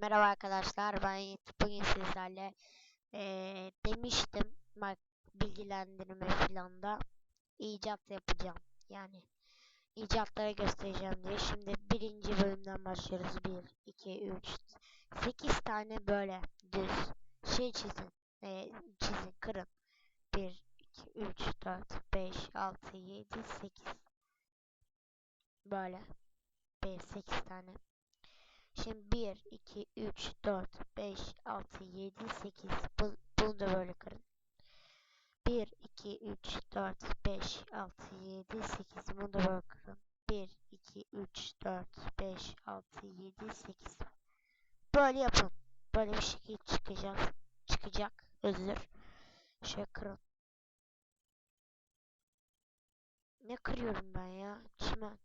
Merhaba arkadaşlar ben. Bugün sizlerle eee, demiştim bak bilgilendirme filanda icat yapacağım. Yani icatları göstereceğim diye. Şimdi birinci bölümden başlıyoruz. 1, 2, 3, 8 tane böyle düz şey çizin. Eee, çizin, kırın. 1, 2, 3, 4, 5, 6, 7, 8. Böyle. 5, 8 tane. Şimdi 1, 2, 3, 4, 5, 6, 7, 8. Bu, bunu da böyle kırın. 1, 2, 3, 4, 5, 6, 7, 8. Bunu da böyle kırın. 1, 2, 3, 4, 5, 6, 7, 8. Böyle yapın. Böyle bir şekil çıkacak. Çıkacak. Özür. Şöyle kırın. Ne kırıyorum ben ya? Çimen.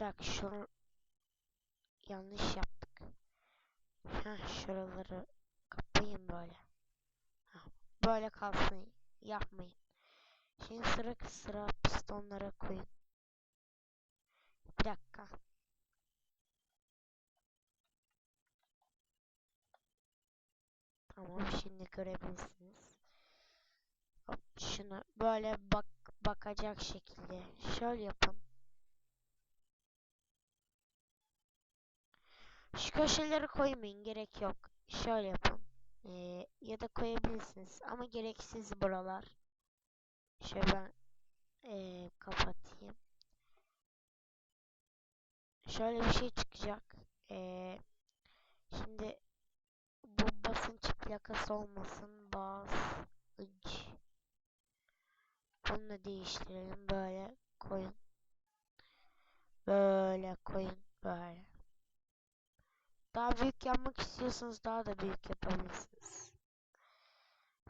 Dakika şunu yanlış yaptık. Heh, şuraları kapayın böyle. Heh, böyle kalsın. Yapmayın. Şimdi sıra sıra pistonlara koyun. Bir dakika. Tamam şimdi görebilirsiniz. Hop, şunu böyle bak bakacak şekilde şöyle yapın. Şu köşeleri koymayın gerek yok. Şöyle yapın. Ee, ya da koyabilirsiniz ama gereksiz buralar. Şöyle ben ee, kapatayım. Şöyle bir şey çıkacak. Ee, şimdi bu basınç plakası olmasın. Basınç. Bunu da değiştirelim. Böyle koyun. Böyle koyun. Böyle. Daha büyük yapmak istiyorsanız daha da büyük yapabilirsiniz.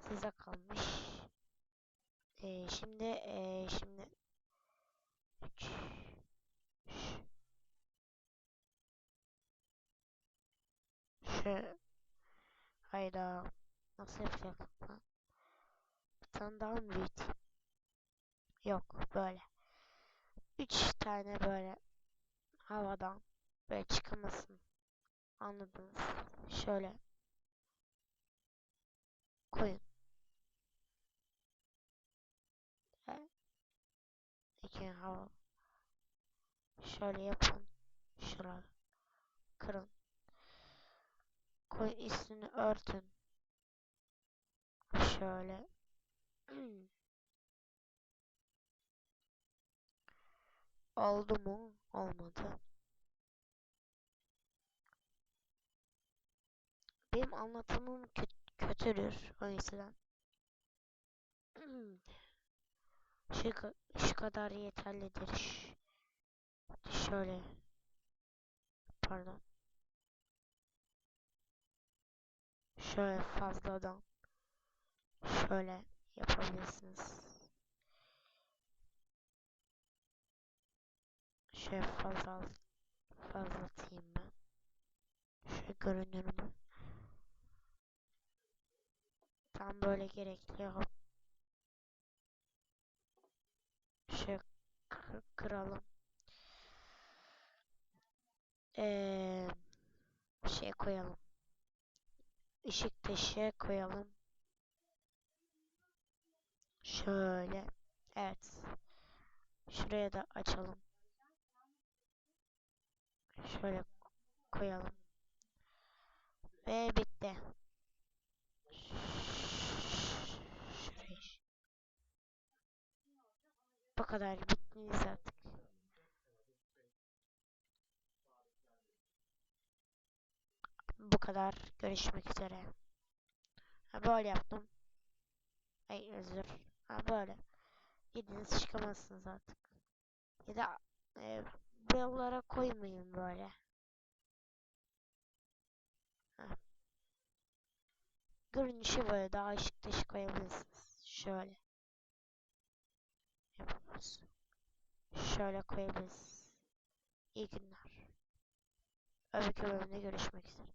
Size kalmış. Ee, şimdi ee, şimdi 3 şu hayda nasıl yapacağım lan? Bir tane daha mı büyüteyim? Yok böyle. 3 tane böyle havadan böyle çıkamasın. Anladınız. Şöyle koyun. İki hava. Şöyle yapın. Şuraya. Kırın. Koy üstünü örtün. Şöyle. Oldu mu? Olmadı. Benim anlatımım kö kötüdür o yüzden. şu, şu kadar yeterlidir. Şöyle. Pardon. Şöyle fazladan. Şöyle yapabilirsiniz. Şöyle fazla fazlatayım ben. Şöyle görünürümü. Tam böyle gerekli. Kır- kıralım. Ee, şey koyalım. Işık taşı koyalım. Şöyle. Evet. Şuraya da açalım. Şöyle koyalım. Ve bitti. Şuraya. Bu kadar bittiniz artık. Bu kadar. Görüşmek üzere. Ha, böyle yaptım. Ay özür. Ha böyle. Yediniz çıkamazsınız artık. Ya da e, buralara koymayın böyle. Ha. Görünüşü böyle daha ışık dışı koyabilirsiniz. Şöyle. Şöyle koyabiliriz. İyi günler. Öbür bölümde görüşmek üzere.